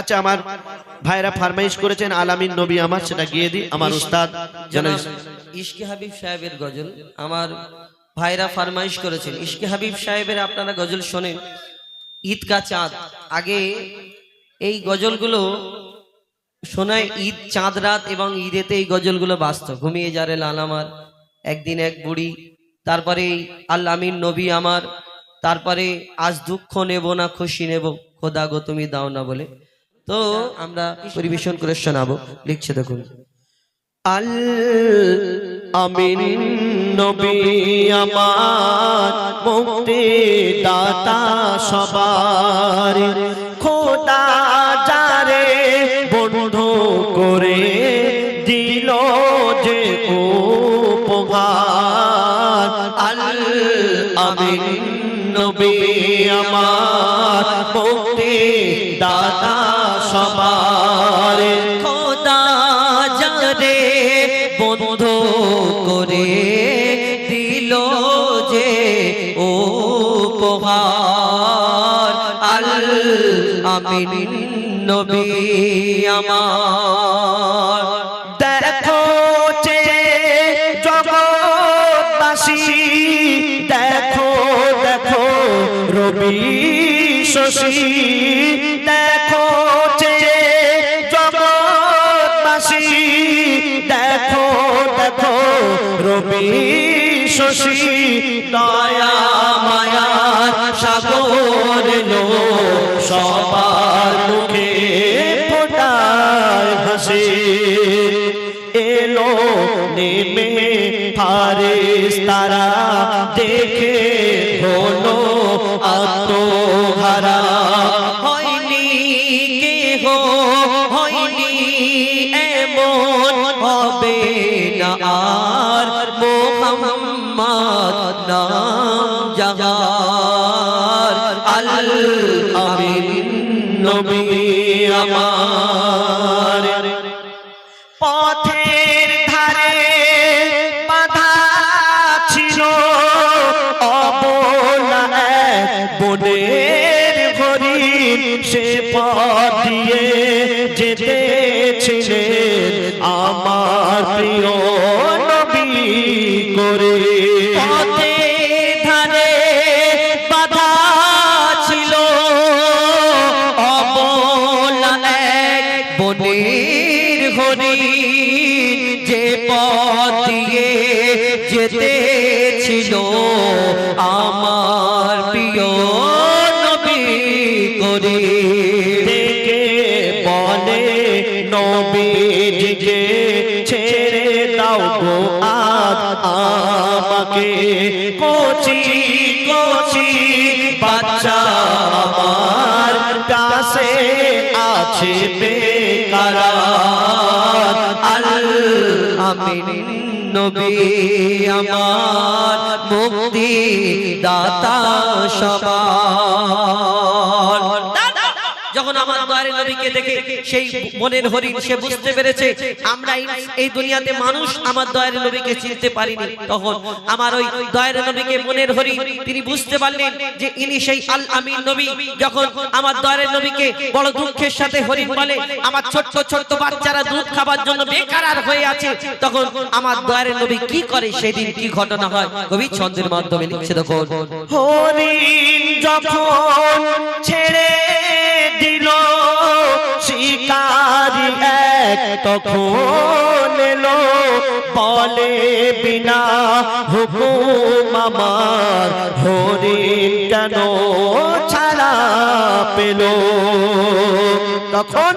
আচ্ছা আমার ভাইরা ফারমাইশ করেছেন, আলামিন নবী আমার সেটা গিয়ে দিই, আমার উস্তাদ ইশকে হাবিব সাহেবের গজল, আমার ভাইরা ফরমাইশ করেছেন, ইশকে হাবিব সাহেবের আপনারা গজল শোনেন ঈদ কা চাঁদ, আগে এই গজলগুলো শোনায় ঈদ, চাঁদ রাত এবং ঈদেতে এই গজলগুলো বাঁচত ঘুমিয়ে যারে লাল আমার, একদিন এক বুড়ি, তারপরে আল্লামিন নবী আমার, তারপরে আজ দুঃখ নেব না, খুশি নেব, খোদা গো তুমি দাও না বলে তো আমরা পরিবেশন করে শোনাবো। লিখছে দেখুন। আল আমিন নবী আমার মুক্তি দাতা সবার। খোদা যারে বন্ধু করে দিল যে উপহার। আল আমিন নবী আমার যে ও পোহার আল আমিন নবী আমার। দেখো যে জগৎবাসী, দেখো দেখো রবি শশী। দেখো যে জগৎবাসী, দেখো দেখো রবি শশী দয়া মায়ার সাগর নো, সবার মুখে ফোটায় হাসি। এলো নেমে ফারিস তারা দেখে হলো নাম আল আমিন নবী আমার। পথের ধারে বাধা ছিল, অবলা বনের সে পথ দিয়ে যেতেছিলেন নবীজিকে ছেড়ে দাও গো আমাকে। কচি কচি, বাচ্চা আমার কাছে আছে বেকারার আল আমিন নবী আমার মুক্তি দাতা সবার। তখন বড় দুঃখের সাথে হরিণ বলে, আমার ছোট্ট ছোট্ট বাচ্চারা দুধ খাবার জন্য বেকার হয়ে আছে, তখন আমার দয়ারে নবী কি করে সেদিন কি ঘটনা হয়? কবি ছন্দের মাধ্যমে যখন ছেড়ে দিল, শিকারি এক তখন এলো, বলে বিনা হুকুম আমার হরিণ কেন ছাড়া পেল? তখন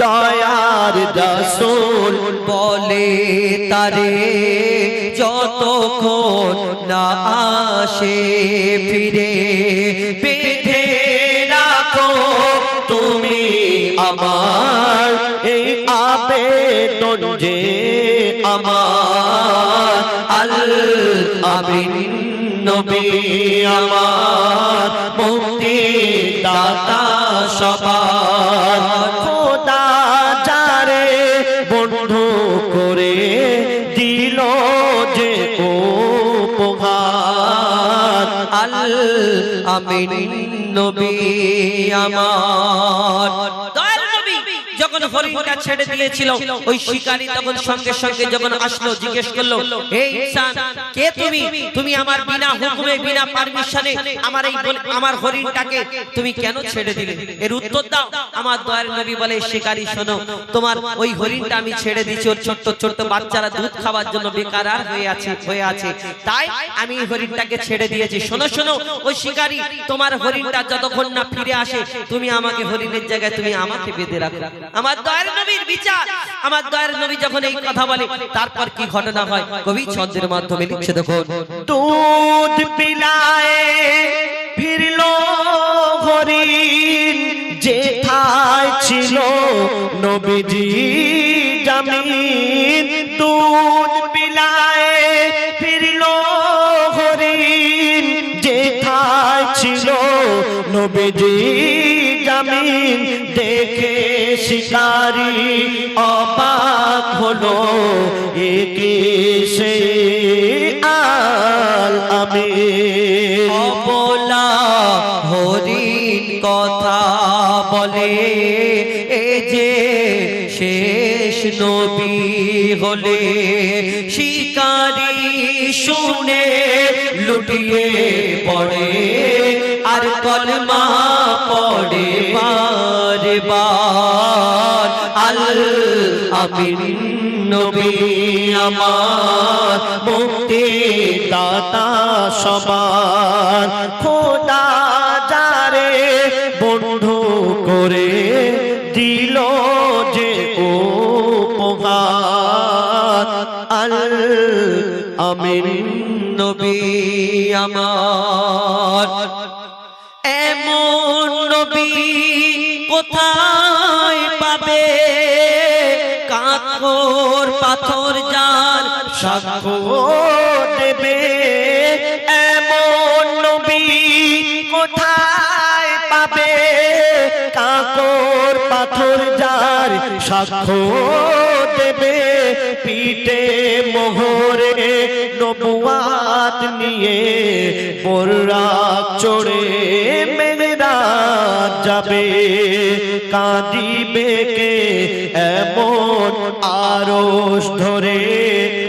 দয়ার রসুল বলে, তারে যতক্ষণ না আসে ফিরে যে আমার আল আমিন নবী, আমার মুক্তি দাতা সবার। খোদা যারে বন্ধু করে দিল যে উপহার। আল আমিন নবী, আমার। যখন হরিণটা ছেড়ে দিয়েছিল, ওই শিকারী তখন সঙ্গে সঙ্গে যখন আসলো, জিজ্ঞেস করল কে তুমি? তুমি আমার বিনা হুকুমে, বিনা পারমিশনে আমার এই আমার হরিণটাকে তুমি কেন ছেড়ে দিলে? এর উত্তর দাও। আমার দয়ার নবী বলে, শিকারী, শোনো, তোমার ওই হরিণটা আমি ছেড়ে দিয়েছি, ওর ছোট্ট ছোট্ট বাচ্চারা দুধ খাওয়ার জন্য বেকার আর হয়ে আছে হয়ে আছে। তাই আমি হরিণটাকে ছেড়ে দিয়েছি। শোনো শোনো, ওই শিকারী, তোমার হরিণটা যতক্ষণ না ফিরে আসে, তুমি আমাকে হরিণের জায়গায়, তুমি আমাকে বেঁধে রাখো। আমার দয়ার নবীর বিচার। আমার দয়ার নবী যখন এই কথা বলে, তারপর কি ঘটনা হয়? কবি ছন্দের মাধ্যমে লিখছে, দেখুন। দুধ পিলায় ফিরলো হরিণ যেথায় ছিল নবীজি জামিন। দুধ শিকারি অবাক হলো একে সে আল আমি অবলা হরিণ কথা বলে, এ যে শেষ নবী হলে, শিকারি শুনে লুটিয়ে পড়ে। আর কলমা পড়ে বার বার? আল আমিন নবী আমার মুক্তি দাতা সবার। খোদা যারে বন্ধু করে দিল যে উপহার। আল আমিন নবী আমার। কোথায় পাবে? কাকর, পাথর যার সাক্ষ্য দেবে এমন নবী কোথায় পাবে? কাকর, পাথর যার সাক্ষ্য দেবে পিঠে মোহরে নবুয়াত নিয়ে বোরাক চড়ে মেঘরা যাবে, কাঁদিবে কে? এমন আরস ধরে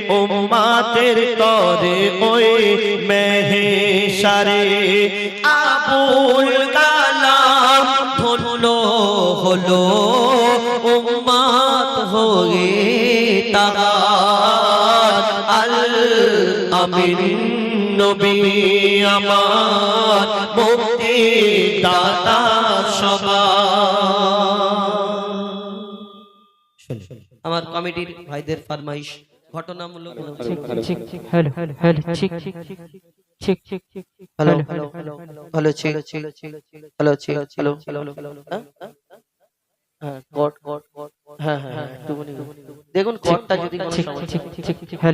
উম্মাতের তরে ওই মেহেশারে। আবুল কালাম ধন্য হলো উম্মাত হয়ে তাহার আল আমিন নবী আমার মুক্তি দাতা আমার কমিটির ভাইদের ফরমাইশ ঘটনামূলক দেখুন কটটা যদি আমার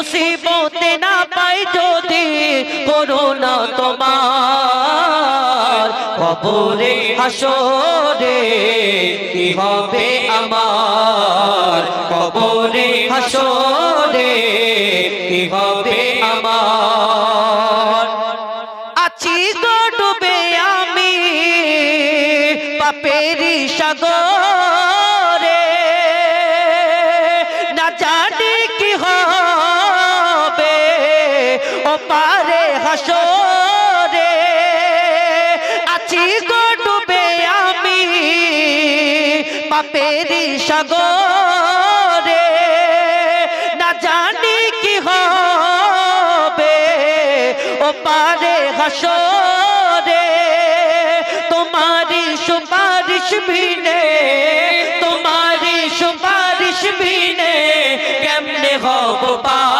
মুসিবতে না পাই যদি করোনা তোমার। কবরে হাসরে কি হবে আমার? কবরে হাসরে কি হবে আমার? আছি গো ডুবে আমি পাপেরি সাগরে। হাসরে আছি গো ডুবে আমি পাপের সাগরে। না জানি কি হবে, ও পারে হাসরে। তোমারি সুপারিশ বিনে তোমারি সুপারিশ বিনে কেমনে হব পার?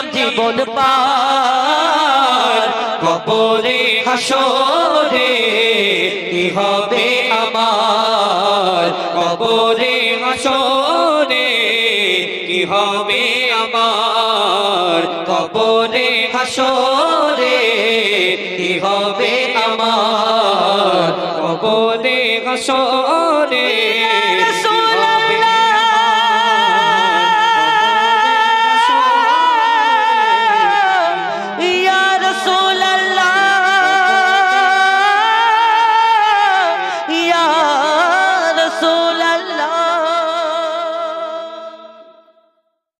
করলাম জীবন পার। কবরে হাসরে কি হবে আমার? কবরে হাসরে কি হবে আমার? কবরে হাসরে কি হবে আমার? কবরে হাসরে